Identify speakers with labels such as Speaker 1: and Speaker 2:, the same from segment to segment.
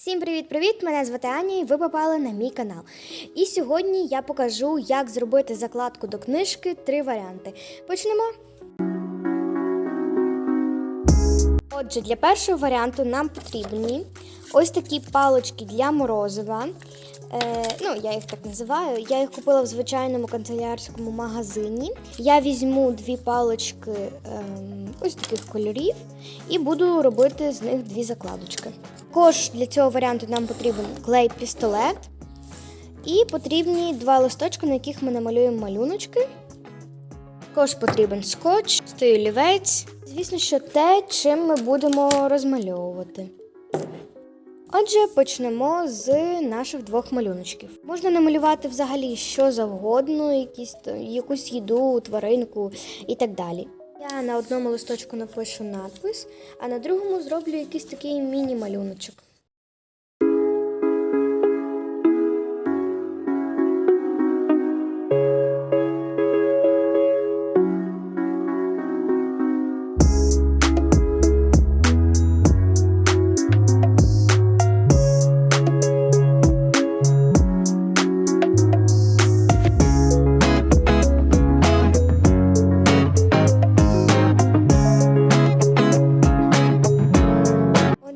Speaker 1: Всім привіт-привіт! Мене звати Аня і ви попали на мій канал. І сьогодні я покажу, як зробити закладку до книжки три варіанти. Почнемо. Отже, для першого варіанту нам потрібні ось такі палочки для морозива. Е, ну, я їх так називаю. Я їх купила в звичайному канцелярському магазині. Я візьму дві палочки ем, ось таких кольорів і буду робити з них дві закладочки. Також для цього варіанту нам потрібен клей-пістолет і потрібні два листочки, на яких ми намалюємо малюночки. Також потрібен скотч, стій олівець. Звісно, що те, чим ми будемо розмальовувати. Отже, почнемо з наших двох малюночків. Можна намалювати взагалі що завгодно, якісь, якусь їду, тваринку і так далі. Я на одному листочку напишу надпис, а на другому зроблю якийсь такий міні-малюночок.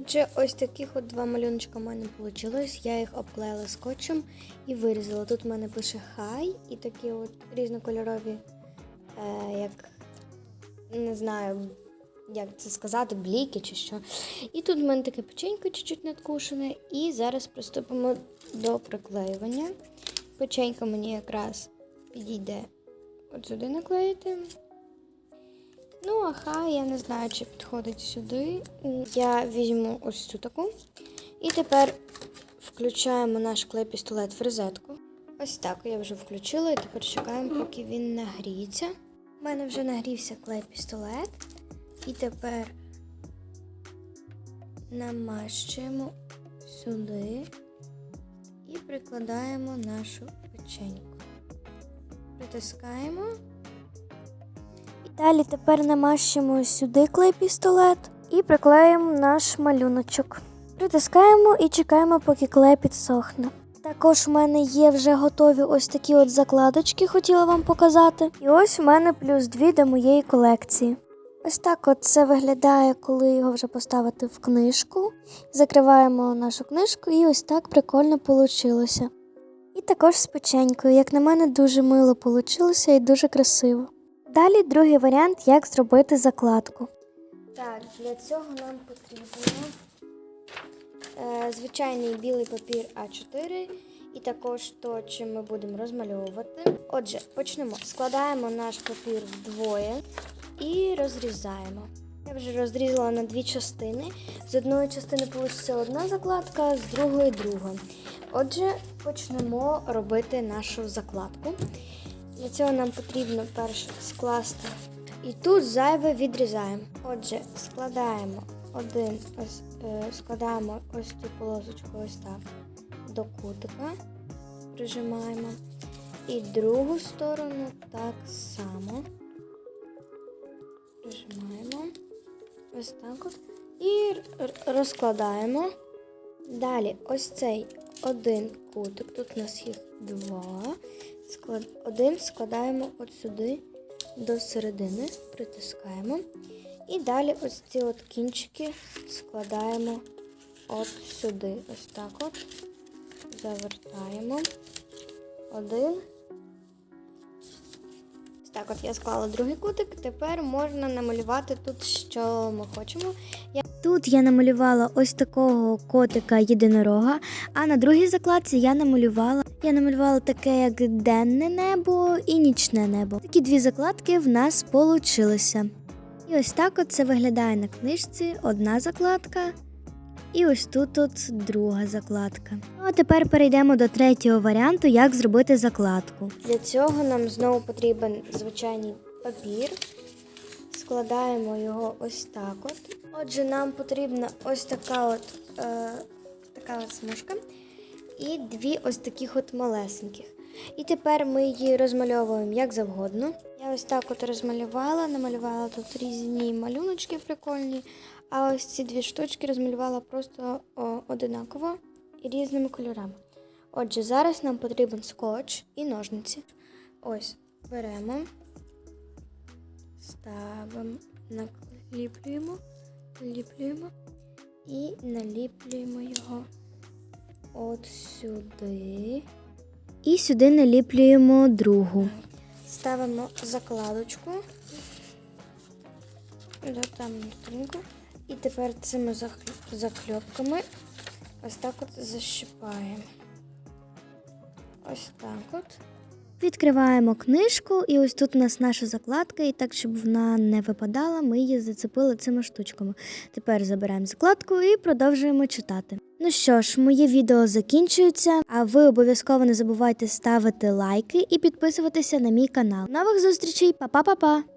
Speaker 1: Отже, ось таких от два малюночка в мене вийшло. Я їх обклеїла скотчем і вирізала. Тут в мене пише хай і такі от різнокольорові, е, як не знаю, як це сказати, бліки чи що. І тут в мене таке печенько чуть-чуть надкушене. І зараз приступимо до приклеювання. Печенько мені якраз підійде от сюди наклеїти. Ну, а хай я не знаю, чи підходить сюди. Я візьму ось цю таку. І тепер включаємо наш клей-пістолет в розетку. Ось так я вже включила, і тепер чекаємо, поки він нагріється. У мене вже нагрівся клей-пістолет. І тепер намащуємо сюди і прикладаємо нашу печеньку. Притискаємо. Далі тепер намащуємо сюди клей-пістолет і приклеїмо наш малюночок. Притискаємо і чекаємо, поки клей підсохне. Також в мене є вже готові ось такі от закладочки, хотіла вам показати. І ось в мене плюс дві до моєї колекції. Ось так от це виглядає, коли його вже поставити в книжку. Закриваємо нашу книжку, і ось так прикольно вийшло. І також з печенькою, як на мене, дуже мило вийшло і дуже красиво. Далі другий варіант, як зробити закладку. Так, для цього нам потрібно е, звичайний білий папір А4 і також то, чим ми будемо розмальовувати. Отже, почнемо. Складаємо наш папір вдвоє і розрізаємо. Я вже розрізала на дві частини. З одної частини вийде одна закладка, з другої друга. Отже, почнемо робити нашу закладку. Для цього нам потрібно перше скласти. І тут зайве відрізаємо. Отже, складаємо один, ось, е, складаємо ось цю полосочку ось до кутика, прижимаємо. І другу сторону так само. Прижимаємо. Ось так от. І розкладаємо. Далі ось цей один кутик, тут у нас їх два. Один складаємо от сюди до середини, притискаємо. І далі ось ці от кінчики складаємо от сюди. Ось так от. Завертаємо. Один. Так, от я склала другий кутик. Тепер можна намалювати тут, що ми хочемо. Я... Тут я намалювала ось такого котика єдинорога, а на другій закладці я намалювала. Я намалювала таке, як денне небо і нічне небо. Такі дві закладки в нас получилися. І ось так от це виглядає на книжці. Одна закладка. І ось тут от друга закладка. Ну а тепер перейдемо до третього варіанту, як зробити закладку. Для цього нам знову потрібен звичайний папір. Складаємо його ось так от. Отже, нам потрібна ось така от, е, така от смужка і дві ось таких от малесеньких. І тепер ми її розмальовуємо як завгодно. Я ось так от розмалювала, намалювала тут різні малюночки прикольні, А ось ці дві штучки розмалювала просто о, одинаково і різними кольорами. Отже, зараз нам потрібен скотч і ножниці. Ось беремо, ставимо, накліплюємо, наліплюємо і наліплюємо його от сюди. І сюди наліплюємо другу. Ставимо закладочку. Да, там сторінку. І тепер цими закльопками ось так от защипаємо. Ось так от. Відкриваємо книжку, і ось тут у нас наша закладка, і так, щоб вона не випадала, ми її зацепили цими штучками. Тепер забираємо закладку і продовжуємо читати. Ну що ж, моє відео закінчується, а ви обов'язково не забувайте ставити лайки і підписуватися на мій канал. Нових зустрічей, па-па-па-па!